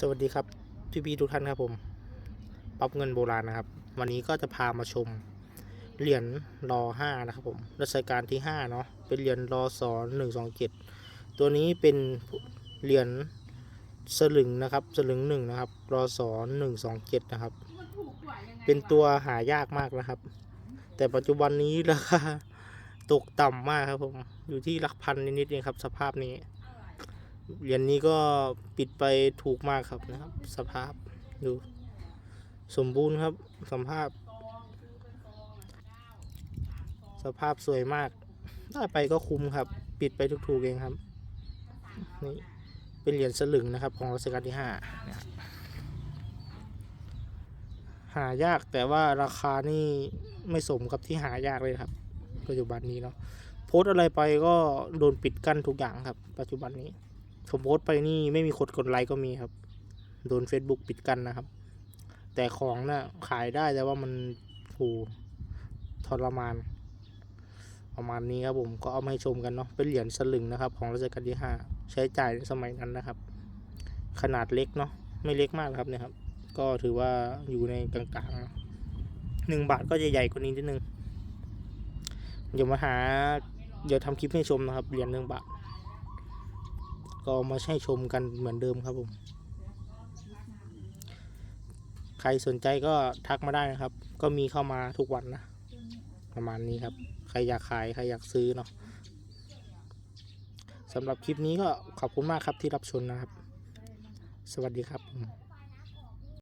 สวัสดีครับพี่พี่ๆทุกท่านครับผมป๊อปเงินโบราณนะครับ วันนี้ก็จะพามาชม เหรียญรอห้านะครับผมรัชกาลที่ห้าเนาะเป็นเหรียญรอสอหนึ่งสองเจ็ดตัวนี้เป็นเหรียญสลึงนะครับสลึงหนึ่งนะครับรอสอหนึ่งสองเจ็ดนะครับ เป็นตัวหายากมากนะครับ แต่ปัจจุบันนี้ราคาตกต่ำมากครับผมอยู่ที่หลักพันนิดๆเองครับ สภาพนี้ เหรียญนี้ก็ปิดไปถูกมากครับนะครับ สภาพดู สมบูรณ์ครับสภาพ สภาพสวยมาก ได้ไปก็คุ้มครับ ปิดไปถูกๆเองครับนี่เป็นเหรียญสลึงนะครับ ของรัชกาลที่ห้านะครับหายากแต่ว่าราคานี่ไม่สมกับที่หายากเลยครับ ปัจจุบันนี้เนาะโพสอะไรไปก็โดนปิดกั้นทุกอย่างครับ ปัจจุบันนี้ ผมโพสต์ไปนี่ไม่มีคนกดไลค์ก็มีครับ โดน Facebook ปิดกันนะครับ แต่ของนะ่ะขายได้แต่ว่ามันโหทรมาน ประมาณนี้ครับผมก็เอามาให้ชมกันเนาะเป็นเหรียญสลึงนะครับ ของรัชกาลที่ห้าใช้จ่ายในสมัยนั้นนะครับ ขนาดเล็กเนาะไม่เล็กมากครับเนี่ยครับ ก็ถือว่าอยู่ในกลางๆหนึ่งบาทก็จะใหญ่กว่านี้นิดนึง เดี๋ยวมาหา เดี๋ยวทำคลิปให้ชมนะครับ เหรียญหนึ่งบาท ก็มาให้ชมกันเหมือนเดิมครับผม ใครสนใจก็ทักมาได้นะครับ ก็มีเข้ามาทุกวันนะ ประมาณนี้ครับ ใครอยากขาย ใครอยากซื้อเนาะสำหรับคลิปนี้ก็ขอบคุณมากครับที่รับชมนะครับ สวัสดีครับ